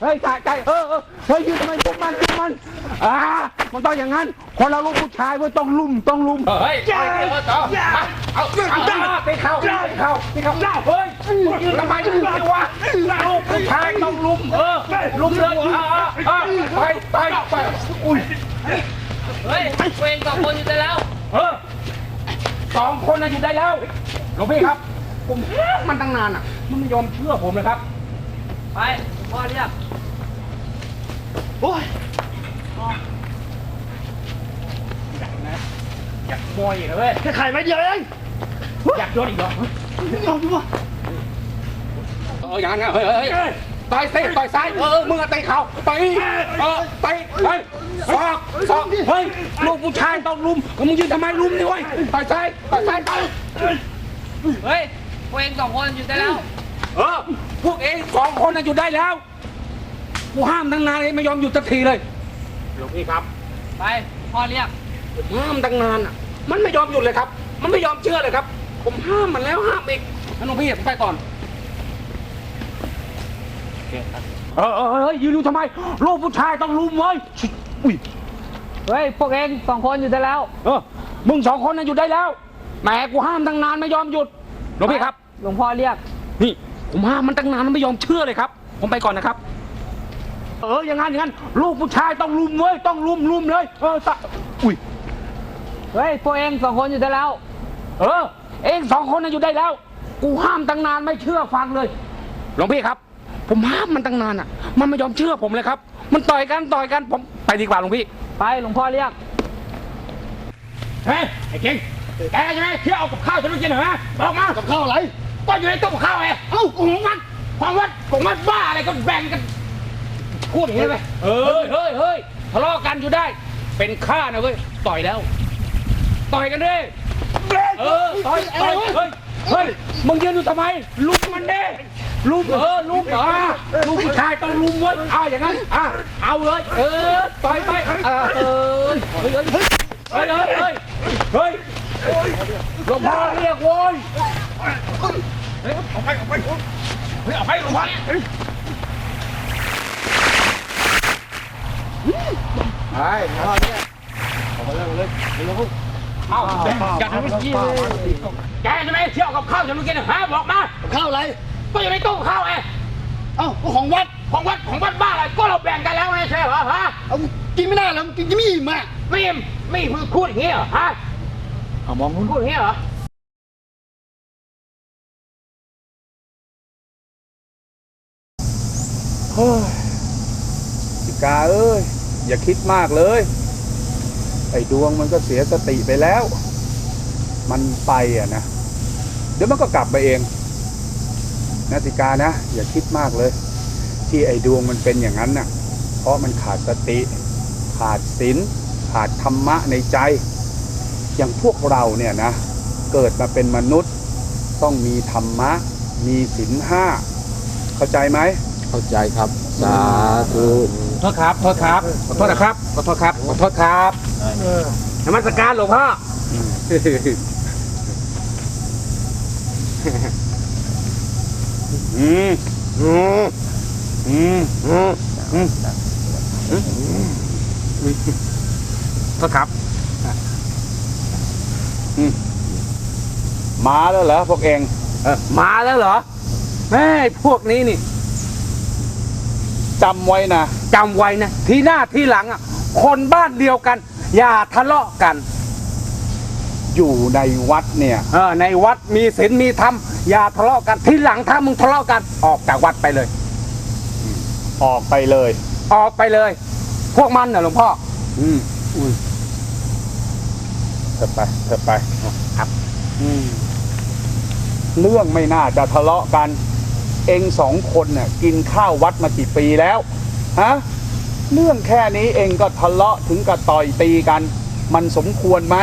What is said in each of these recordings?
เฮ้ยใจใจเออเออเฮ้ยยืนทำไมพวกมันพวกมันอ่ามันต้องอย่างนั้น คนเราลูกผู้ชายเว้ยต้องลุ่มต้องลุ่มเฮ้ยเอาเอาเอาเอาตีเข่าตีเข่าตีเข่าเฮ้ยยืนทำไมยืนวะลูกผู้ชายต้องลุมเออลุมเลยอ่าอ่าไปไปไปอุ้ยเฮ้ยเวงสองคนอยู่ได้แล้วเออสองคนน่ะอยู่ได้แล้วหลวงพี่ครับ ผมห้ามมันตั้งนานอะ มันไม่ยอมเชื่อผมเลยครับ ไปหลวง พ่อเรียกโอ้ยอยากมวยอีกเหรอเว้ยแค่ไข่ไม่เดียวเองอยากโดนอีกเหรอไม่ยอมดูวะเอออย่างนั้นนะเฮ้ยเฮ้ยเฮ้ยต่อยเตะต่อยซ้ายเออเออมึงอะเตะเข่าต่อยเออเตะเฮ้ยศอกศอกเฮ้ยลูกผู้ชายต้องลุมแล้วมึงยืนทำไมลุมนี่เว้ยต่อยซ้ายต่อยซ้ายต่อยเฮ้ยเวงสองคนอยู่ได้แล้ว เออ พวกเองสองคนน่ะหยุดได้แล้ว กูห้ามตั้งนานเลยไม่ยอมหยุดสักทีเลย หลวงพี่ครับไปพ่อเรียกห้ามตั้งนานอะ มันไม่ยอมหยุดเลยครับ มันไม่ยอมเชื่อเลยครับ ผมห้ามมันแล้วห้ามอีกงั้นหลวงพี่ผมไปก่อน เออเออเฮ้ยยืนดูทำไมลูกผู้ชายต้องลุมเว้ยชิอุ้ย เฮ้ย พวกเองสองคนอยู่ได้แล้ว เออ มึงสองคนน่ะหยุดได้แล้วแหมกูห้ามตั้งนานไม่ยอมหยุดหลวงพี่ครับ หลวงพ่อเรียก นี่ ผมห้ามมันตั้งนานมันไม่ยอมเชื่อเลยครับ ผมไปก่อนนะครับ เอออย่างนั้นอย่างนั้นลูกผู้ชายต้องลุมเว้ยต้องลุมลุมเลย เออสะอุ้ยเฮ้ยพวกเองสองคนอยู่ได้แล้ว เออ เองสองคนน่ะอยู่ได้แล้ว กูห้ามตั้งนานไม่เชื่อฟังเลยหลวงพี่ครับ ผมห้ามมันตั้งนานอะ มันไม่ยอมเชื่อผมเลยครับ มันต่อยกันต่อยกันผมไปดีกว่าหลวงพี่ ไปหลวงพ่อเรียกเฮ้ยไอ้เก่งแกใช่ไหมเที่ยวเอากับข้าวฉันไม่กินเหรอฮะบอกมากับข้าวอะไร ก็อยู่ในตู้กับข้าวไงเอ้าของวัดของวัดของวัดบ้าอะไรก็แบ่งกันพูดอย่างนี้ไหมเฮ้ยเฮ้ยเฮ้ยทะเลาะกันอยู่ได้ เป็นข้านะเว้ยต่อยแล้ว ต่อยกันดิเออต่อยต่อยเฮ้ยเฮ้ยมึงยืนอยู่ทำไมลุมมันดิลุมเออลุมอะลุมผู้ชายต้องลุมเว้ยเอาอย่างนั้นอะเอาเลย เออต่อยไปอะเออเฮ้ยเฮ้ยเฮ้ยเฮ้ยเฮ้ยเฮ้ยหลวงพ่อเรียกโว้ย เฮ้ยออกไปออกไปเฮ้ยออกไปหลวงพ่อไอ้พ่อเนี่ยออกมาเลยมาเลยเร็วๆเอาอย่าทำให้กี้เลยแกใช่ไหมเที่ยวกับข้าวจะรู้กินฮะบอกมากับข้าวอะไรก็อยู่ในตู้กับข้าวไงเอ้าก็ของวัดของวัดของวัดบ้าอะไรก็เราแบ่งกันแล้วไงใช่เหรอฮะเอากินไม่ได้แล้วกินจะไม่อิ่มอะไม่อิ่มไม่อิ่มมึงพูดอย่างนี้เหรอฮะเอามองนู้นพูดอย่างนี้เหรอ เฮ้ยสิกาเอ้ย อย่าคิดมากเลย ไอ้ดวงมันก็เสียสติไปแล้ว มันไปอะนะ เดี๋ยวมันก็กลับมาเองนะสิกานะ อย่าคิดมากเลย ที่ไอ้ดวงมันเป็นอย่างนั้นน่ะ เพราะมันขาดสติ ขาดศีลขาดธรรมะในใจ อย่างพวกเราเนี่ยนะ เกิดมาเป็นมนุษย์ ต้องมีธรรมะ มีศีลห้า เข้าใจไหม เข้าใจครับ สาธุโทษครับโทษครับขอโทษนะครับขอโทษครับขอโทษครับนมัสการหลวงพ่ออืมอืมอืมอืมโทษครับมาแล้วเหรอพวกเองเออมาแล้วเหรอแม่พวกนี้นี่ จำไว้นะ จำไว้นะ ทีหน้าทีหลังอะ คนบ้านเดียวกัน อย่าทะเลาะกัน อยู่ในวัดเนี่ย เออในวัดมีศีลมีธรรมอย่าทะเลาะกันทีหลังถ้ามึงทะเลาะกัน ออกจากวัดไปเลย ออกไปเลย ออกไปเลย พวกมันน่ะหลวงพ่อ อืมอุ้ยเถิดไปเถิดไป ครับ อืม เรื่องไม่น่าจะทะเลาะกัน เองสองคนน่ะกินข้าววัดมากี่ปีแล้วฮะเรื่องแค่นี้เองก็ทะเลาะถึงกับต่อยตีกัน มันสมควรไหม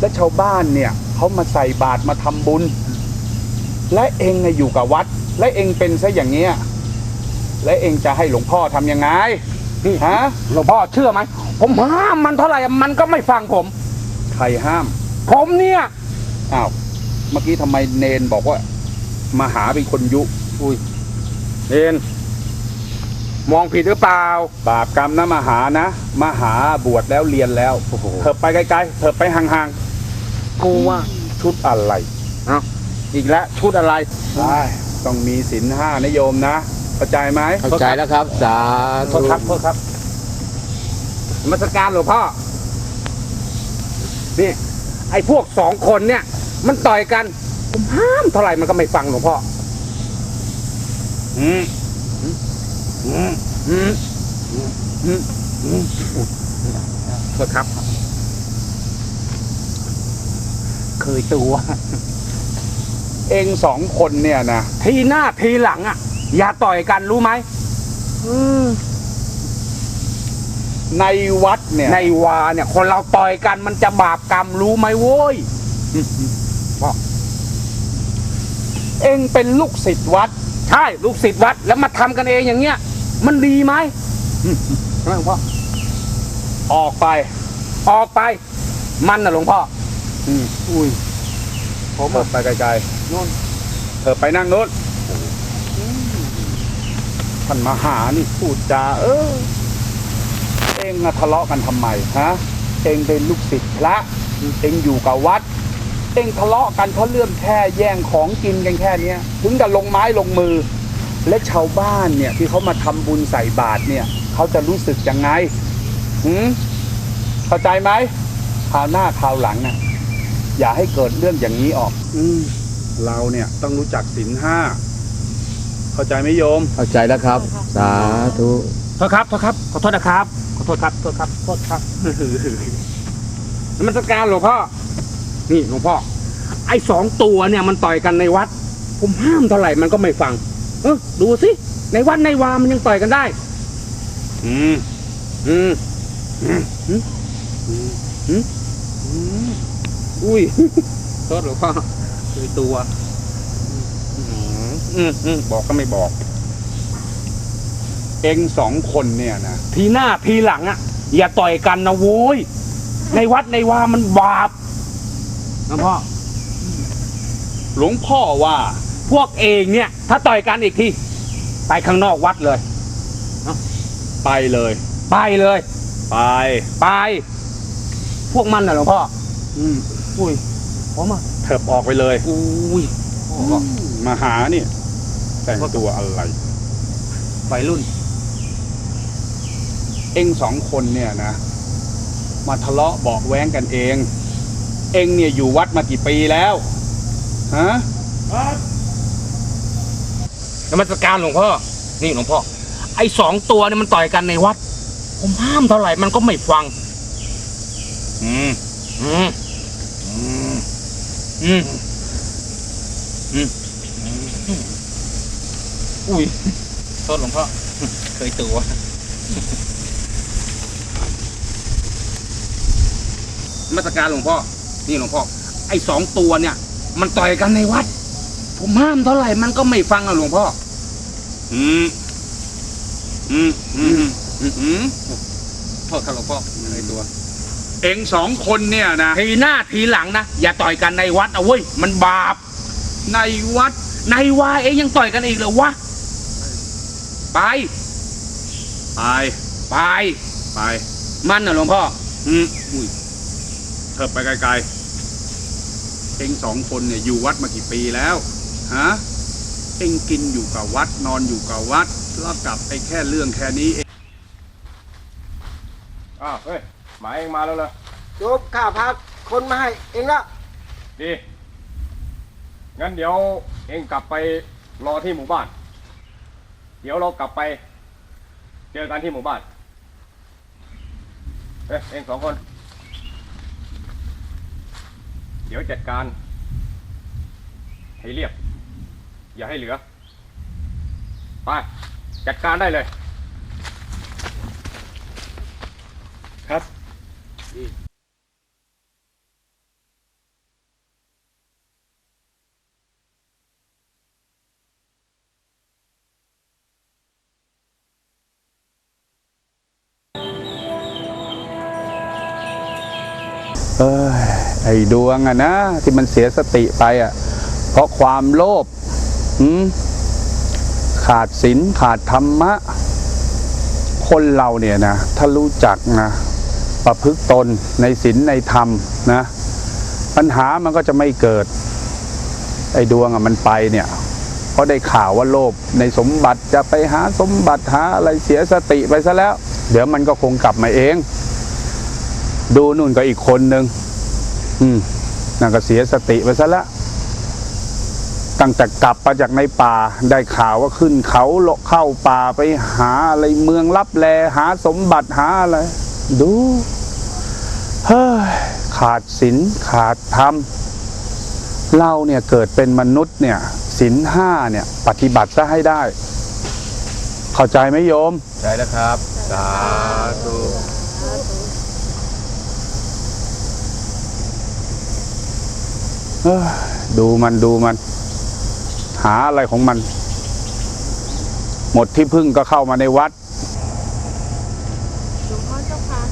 และชาวบ้านเนี่ยเขามาใส่บาตรมาทำบุญ และเองน่ะอยู่กับวัด และเองเป็นซะอย่างเงี้ยและเองจะให้หลวงพ่อทำยังไงนี่ฮะหลวงพ่อเชื่อไหม ผมห้ามมันเท่าไหร่มันก็ไม่ฟังผม ใครห้าม ผมเนี่ยอ้าวเมื่อกี้ทำไมเนนบอกว่า มาหาเป็นคนยุ อุ้ยเนนมองผิดหรือเปล่า บาปกรรมนะมาหานะมาหาบวชแล้วเรียนแล้วเถิบไปไกลๆเถิบไปห่างกูว่าๆ ชุดอะไรอีกแล้วชุดอะไรใช่ต้องมีศีลห้านะโยมนะเข้าใจไหมเข้าใจแล้วครับ สาโทธุษครับโทษครับนมัสการหลวงพ่อ นี่ ไอ้พวกสองคนเนี่ย มันต่อยกัน ผมห้ามเท่าไหร่มันก็ไม่ฟังหลวงพ่ออืมอืมอืมอืมอืมโทษครับ เคยตัว เองสองคนเนี่ยนะทีหน้าทีหลังอะ อย่าต่อยกันรู้ไหมในวัดเนี่ย ในวาเนี่ย คนเราต่อยกันมันจะบาปกรรมรู้ไหมโว้ย เองเป็นลูกศิษย์วัด ใช่ลูกศิษย์วัดแล้วมาทำกันเองอย่างเงี้ย มันดีไหมใช่ไหมหลวงพ่อออกไป ออกไป มันน่ะหลวงพ่ออืมอุ้ยผมเถิบไปไกลๆนู่นเถิบไปนั่งนู่นท่านมาหานี่พูดจาเออ เองมาทะเลาะกันทำไมฮะ เองเป็นลูกศิษย์พระ เองอยู่กับวัด เองทะเลาะกันเพราะเรื่องแค่แย่งของกินกันแค่เนี้ยถึงกับลงไม้ลงมือ และชาวบ้านเนี่ยที่เขามาทำบุญใส่บาตรเนี่ยเขาจะรู้สึกยังไงหืมเข้าใจไหมคราวหน้าคราวหลังน่ะอย่าให้เกิดเรื่องอย่างนี้ออก อืมเราเนี่ยต้องรู้จักศีลห้าเข้าใจไหมโยม เข้าใจแล้วครับ สาธุโทษครับโทษครับ ขอโทษนะครับ ขอโทษครับ โทษครับ โทษครับนมันสการหลวงพ่อ นี่หลวงพ่อ ไอ้สองตัวเนี่ยมันต่อยกันในวัด ผมห้ามเท่าไหร่มันก็ไม่ฟัง เออดูสิ ในวัดในวามันยังต่อยกันได้อืม อืม อุ้ยโทษหลวงพ่อคือตัว อืม อืม บอกก็ไม่บอก เองสองคนเนี่ยนะ ทีหน้าทีหลังอะ อย่าต่อยกันนะโว้ย ในวัดในวามันบาป นะพ่อ หลวงพ่อว่า พวกเองเนี่ย ถ้าต่อยกันอีกที ไปข้างนอกวัดเลย ไปเลย ไปเลย ไป ไป พวกมันน่ะหลวงพ่อ อืมอุ้ยผมอะเถิบออกไปเลย อุ้ยมาหาเนี่ยแต่งตัวอะไรวัยรุ่น เองสองคนเนี่ยนะ มาทะเลาะเบาะแว้งกันเอง เองเนี่ยอยู่วัดมากี่ปีแล้วฮะนมัสการหลวงพ่อ นี่หลวงพ่อ ไอ้สองตัวเนี่ยมันต่อยกันในวัด ผมห้ามเท่าไหร่มันก็ไม่ฟัง อืม อืม อืม อืม อืม อุ้ย โทษหลวงพ่อ เคยตัวมาตรการหลวงพ่อ นี่หลวงพ่อไอ้สองตัวเนี่ย มันต่อยกันในวัด ผมห้ามเท่าไหร่มันก็ไม่ฟังอะหลวงพ่ออืมอืม อืม อืม อืมโทษครับหลวงพ่อในตัว เองสองคนเนี่ยนะทีหน้าทีหลังนะอย่าต่อยกันในวัดเอาเว้ยมันบาป ในวัด ในวาเองยังต่อยกันอีกเหรอวะ ไป ไป ไป ไป มันน่ะหลวงพ่อ อืมอุ้ยเถิบไปไกลๆ เองสองคนเนี่ยอยู่วัดมากี่ปีแล้วฮะเองกินอยู่กับวัดนอนอยู่กับวัดแล้วกลับไปแค่เรื่องแค่นี้เองอ้าวเฮ้ยหมายเองมาแล้วเหรอโยมข้าพาคนมาให้เองละดีงั้นเดี๋ยวเองกลับไปรอที่หมู่บ้าน เดี๋ยวเรากลับไป เจอกันที่หมู่บ้านเอ้ยเองสองคน เดี๋ยวจัดการ ให้เรียบ อย่าให้เหลือ ไป จัดการได้เลย ครับเอ้ย ไอ้ดวงอะนะที่มันเสียสติไปอะเพราะความโลภขาดศีลขาดธรรมะ คนเราเนี่ยนะถ้ารู้จักนะประพฤติตนในศีลในธรรมนะปัญหามันก็จะไม่เกิด ไอ้ดวงอะมันไปเนี่ยเพราะได้ข่าวว่าโลภในสมบัติจะไปหาสมบัติหาอะไรเสียสติไปซะแล้ว เดี๋ยวมันก็คงกลับมาเอง ดูนู่นก็อีกคนหนึ่ง อืมนั่นก็เสียสติไปซะแล้วตั้งแต่กลับมาจากในป่าได้ข่าวว่าขึ้นเขาเลาะเข้าป่าไปหาอะไรเมืองลับแล หาสมบัติหาอะไร ดูเฮ้ยขาดศีลขาดธรรมเราเนี่ยเกิดเป็นมนุษย์เนี่ยศีลห้าเนี่ย ปฏิบัติซะให้ได้ เข้าใจไหมโยม ใช่แล้วครับ สาธุ เอ้ย ดูมันดูมัน หาอะไรของมัน หมดที่พึ่งก็เข้ามาในวัดหลวงพ่อเจ้าคะ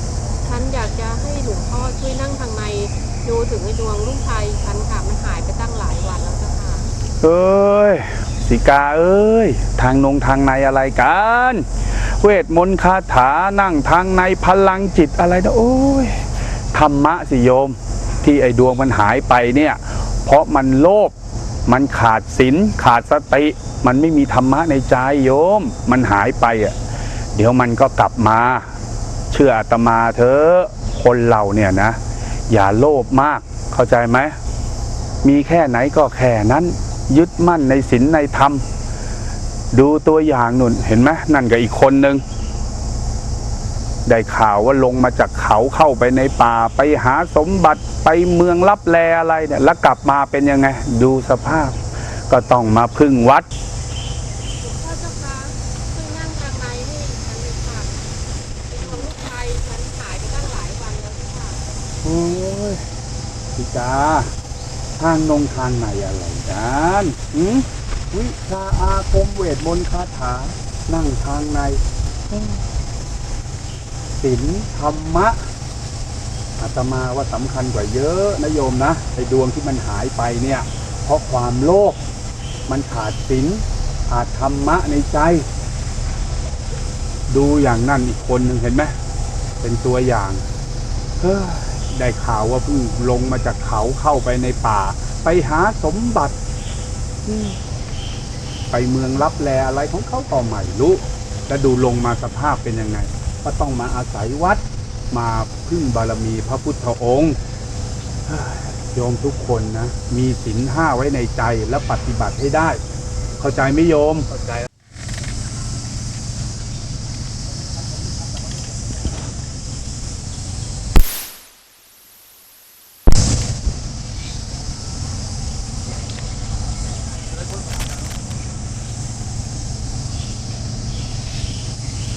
ฉันอยากจะให้หลวงพ่อช่วยนั่งทางในดูถึงไอ้ดวงลูกชายฉันค่ะมันหายไปตั้งหลายวันแล้วเจ้าค่ะเอ้ยสิกาเอ้ย ทางนงทางในอะไรกัน เวทมนต์คาถานั่งทางในพลังจิตอะไรนะโอ้ยธรรมะสิโยม ที่ไอ้ดวงมันหายไปเนี่ย เพราะมันโลภมันขาดศีลขาดสติ มันไม่มีธรรมะในใจโยม มันหายไปอะเดี๋ยวมันก็กลับมา เชื่ออาตมาเถอะคนเราเนี่ยนะ อย่าโลภมากเข้าใจไหมมีแค่ไหนก็แค่นั้น ยึดมั่นในศีลในธรรม ดูตัวอย่างนุ่นเห็นไหมนั่นกับอีกคนหนึ่ง ได้ข่าวว่าลงมาจากเขาเข้าไปในป่าไปหาสมบัติไปเมืองลับแลอะไรเนี่ยแล้วกลับมาเป็นยังไง ดูสภาพ ก็ต้องมาพึ่งวัดหลวงพ่อเจ้าคะช่วยนั่งทางในให้ฉันเลยค่ะไอ้ดวลูกชายฉันหายไปตั้งหลายวันแล้วค่ะโอ้ยพี่จาทางนงทางไหนอะไรกันหืมวิชาอาคมเวทมนต์คาถา นั่งทางใน ศีลธรรมะอาตมาว่าสำคัญกว่าเยอะนะโยมนะไอ้ดวงที่มันหายไปเนี่ย เพราะความโลภมันขาดศีลขาดธรรมะในใจ ดูอย่างนั่นอีกคนหนึ่งเห็นไหมเป็นตัวอย่างเฮ้ได้ข่าวว่าเพิ่งลงมาจากเขาเข้าไปในป่า ไปหาสมบัติ ไปเมืองรับแลอะไรของเขาก็ไม่รู้แล้วดูลงมาสภาพเป็นยังไง ก็ต้องมาอาศัยวัด มาพึ่งบารมีพระพุทธองค์โยมทุกคนนะ มีศีลห้าไว้ในใจและปฏิบัติให้ได้ เข้าใจไหมโยมเข้าใจ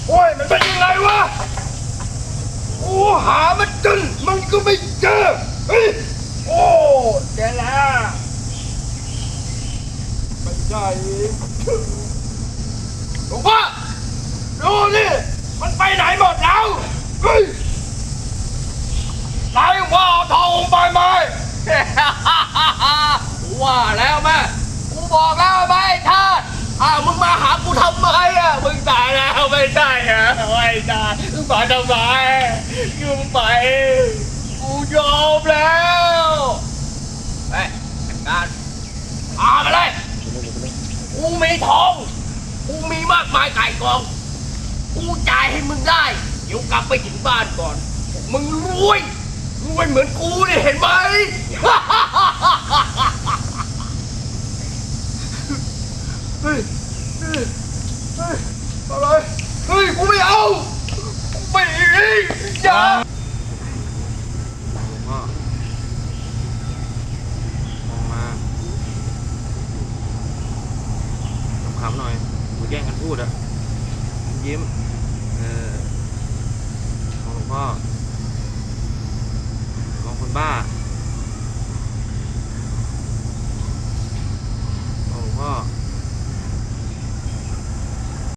โอ้ย มันเป็นยังไงวะโอ้หามันจ นมันก็ไม่เจอเฮ้ยโอ้เจอแล้วไม่ใช่หลวงพ่อดูนี่ มันไปไหนหมดแล้วเฮ้ยไหนว่าเอาทองไปไหม ว่าแล้วแม่ กูบอกแล้วไหมท่าสอ้าวมึงมาหากูทำไมอะ มึงตายแล้วไม่ใช่เหรอไม่ใช่มึงมาทำไมกูไป กูยอมแล้วเฮ้ยจัดการพามาเลย กูมี ทอง กูมีมากมายไก่กอง กูจ่ายให้มึงได้ เดี๋ยวกลับไปถึงบ้านก่อน มึงรวยรวยเหมือนกูเนี่ยเห็นไหม เฮ้ยเฮ้ยเฮ้ยอะไร เฮ้ย กูไม่เอา ไม่อย่ามา